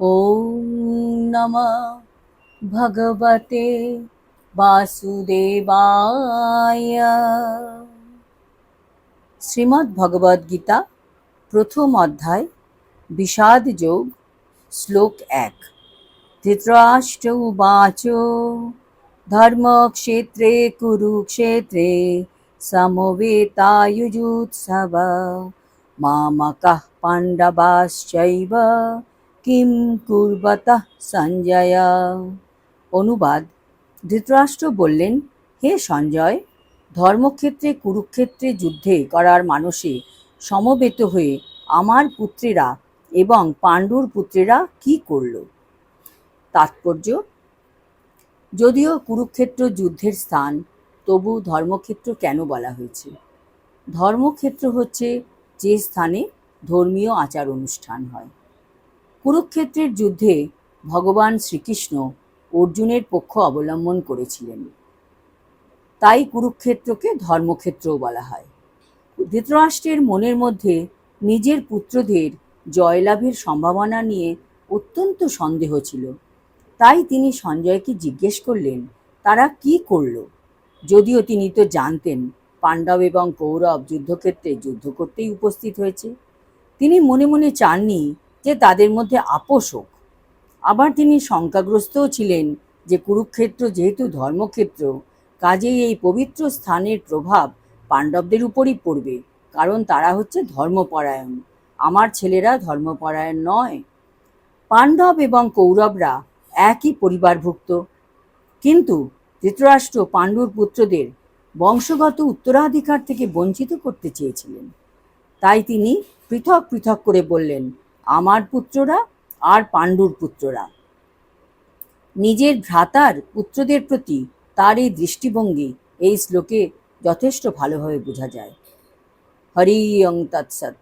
ॐ नमः भगवते বাসুদেবায় শ্রীমদ্ ভগবদ গীতা প্রথম অধ্যায় বিষাদ যোগ শ্লোক এক ধৃতরাষ্ট্র উবাচ ধর্মক্ষেত্রে কুরুক্ষেত্রে সমবেতায়ুজুৎসব মামকः পাণ্ডবাশ্চৈব কিম কুর্বতঃ সঞ্জয়া। অনুবাদ, ধৃতরাষ্ট্র বললেন, হে সঞ্জয়, ধর্মক্ষেত্রে, কুরুক্ষেত্রে যুদ্ধে করার মানসে সমবেত হয়ে আমার পুত্রেরা এবং পাণ্ডুর পুত্রেরা কি করল? তাৎপর্য, যদিও কুরুক্ষেত্র যুদ্ধের স্থান, তবু ধর্মক্ষেত্র কেন বলা হয়েছে? ধর্মক্ষেত্র হচ্ছে যে স্থানে ধর্মীয় আচার অনুষ্ঠান হয়। কুরুক্ষেত্রের যুদ্ধে ভগবান শ্রীকৃষ্ণ অর্জুনের পক্ষ অবলম্বন করেছিলেন। তাই কুরুক্ষেত্রকে ধর্মক্ষেত্রও বলা হয়। ধৃতরাষ্ট্রের মনের মধ্যে নিজের পুত্রদের জয়লাভের সম্ভাবনা নিয়ে অত্যন্ত সন্দেহ ছিল। তাই তিনি সঞ্জয়কে জিজ্ঞেস করলেন, তারা কি করল? যদিও তিনি তো জানতেন, পাণ্ডব এবং কৌরব যুদ্ধক্ষেত্রে যুদ্ধ করতেই উপস্থিত হয়েছে। তিনি মনে মনে চাননি যে তাদের মধ্যে আপোষ হোক। আবার তিনি শঙ্কাগ্রস্তও ছিলেন যে কুরুক্ষেত্র যেহেতু ধর্মক্ষেত্র, কাজেই এই পবিত্র স্থানের প্রভাব পাণ্ডবদের উপরই পড়বে, কারণ তারা হচ্ছে ধর্মপরায়ণ। আমার ছেলেরা ধর্মপরায়ণ নয়। পাণ্ডব এবং কৌরবরা একই পরিবারভুক্ত। কিন্তু ধৃতরাষ্ট্র পাণ্ডুর পুত্রদের বংশগত উত্তরাধিকার থেকে বঞ্চিত করতে চেয়েছিলেন। তাই তিনি পৃথক পৃথক করে বললেন আমার পুত্ররা আর পাণ্ডুর পুত্ররা। নিজের ভ্রাতার পুত্রদের প্রতি তার এই দৃষ্টিভঙ্গি এই শ্লোকে যথেষ্ট ভালোভাবে বোঝা যায়। হরি অং তৎসৎ।